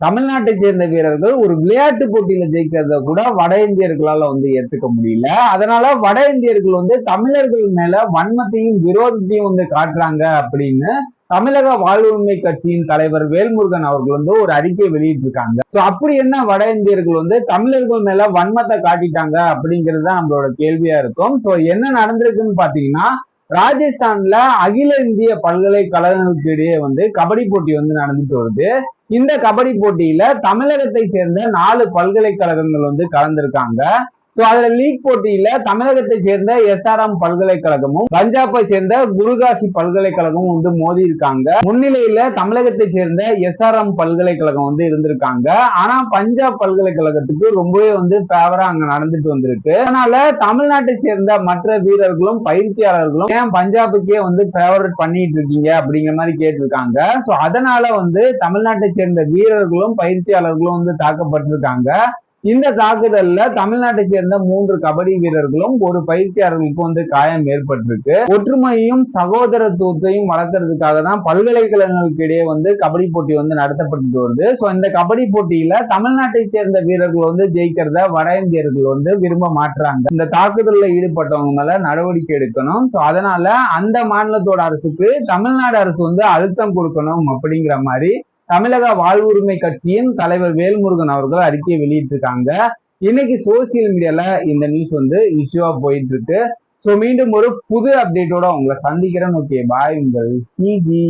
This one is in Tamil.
தமிழ்நாட்டை சேர்ந்த வீரர்கள் ஒரு விளையாட்டு போட்டியில ஜெயிக்கிறத கூட வட இந்தியர்களால வந்து ஏத்துக்க முடியல. அதனால வட இந்தியர்கள் வந்து தமிழர்கள் மேல வன்மத்தையும் விரோதத்தையும் வந்து காட்டுறாங்க அப்படின்னு தமிழக வாழ்வுரிமை கட்சியின் தலைவர் வேல்முருகன் அவர்கள் வந்து ஒரு அறிக்கை வெளியிட்டிருக்காங்க. ஸோ அப்படி என்ன வட இந்தியர்கள் வந்து தமிழர்கள் மேல வன்மத்தை காட்டிட்டாங்க அப்படிங்கிறது தான் நம்மளோட கேள்வியா இருக்கும். ஸோ என்ன நடந்திருக்குன்னு பாத்தீங்கன்னா ராஜஸ்தான்ல அகில இந்திய பல்கலைக்கழகங்களுக்கு இடையே வந்து கபடி போட்டி வந்து நடந்துட்டு வருது. இந்த கபடி போட்டியில தமிழகத்தை சேர்ந்த நாலு பல்கலைக்கழகங்கள் வந்து கலந்திருக்காங்க. ஸோ அதுல லீக் போட்டியில தமிழகத்தை சேர்ந்த எஸ்ஆர்எம் பல்கலைக்கழகமும் பஞ்சாபை சேர்ந்த குருகாசி பல்கலைக்கழகமும் வந்து மோதி இருக்காங்க. முன்னிலையில தமிழகத்தை சேர்ந்த எஸ்ஆர்எம் பல்கலைக்கழகம் வந்து இருந்திருக்காங்க. ஆனா பஞ்சாப் பல்கலைக்கழகத்துக்கு ரொம்பவே வந்து ஃபேவரா அங்க நடந்துட்டு வந்திருக்கு. அதனால தமிழ்நாட்டை சேர்ந்த மற்ற வீரர்களும் பயிற்சியாளர்களும் ஏன் பஞ்சாபுக்கே வந்து ஃபேவரட் பண்ணிட்டு இருக்கீங்க அப்படிங்கிற மாதிரி கேட்டிருக்காங்க. ஸோ அதனால வந்து தமிழ்நாட்டை சேர்ந்த வீரர்களும் பயிற்சியாளர்களும் வந்து தாக்கப்பட்டிருக்காங்க. இந்த தாக்குதல்ல தமிழ்நாட்டை சேர்ந்த மூன்று கபடி வீரர்களும் ஒரு பயிற்சியாளர்களுக்கும் வந்து காயம் ஏற்பட்டிருக்கு. ஒற்றுமையும் சகோதரத்துவத்தையும் வளர்க்கறதுக்காக தான் பல்கலைக்கழகங்களுக்கு இடையே வந்து கபடி போட்டி வந்து நடத்தப்பட்டு வருது. ஸோ இந்த கபடி போட்டியில தமிழ்நாட்டை சேர்ந்த வீரர்கள் வந்து ஜெயிக்கிறத வட இந்தியர்கள் வந்து விரும்ப மாட்டுறாங்க இந்த தாக்குதலில் ஈடுபட்டவங்க மேல நடவடிக்கை எடுக்கணும். ஸோ அதனால அந்த மாநிலத்தோட அரசுக்கு தமிழ்நாடு அரசு வந்து அழுத்தம் கொடுக்கணும் அப்படிங்கிற மாதிரி தமிழக வாழ்வுரிமை கட்சியின் தலைவர் வேல்முருகன் அவர்கள் அறிக்கையை வெளியிட்டிருக்காங்க. இன்னைக்கு சோசியல் மீடியால இந்த நியூஸ் வந்து இஷ்யூவா போயிட்டு இருக்கு ஸோ மீண்டும் ஒரு புது அப்டேட்டோட உங்களை சந்திக்கிறேன். ஓகே பாய் உங்கள் சிஜி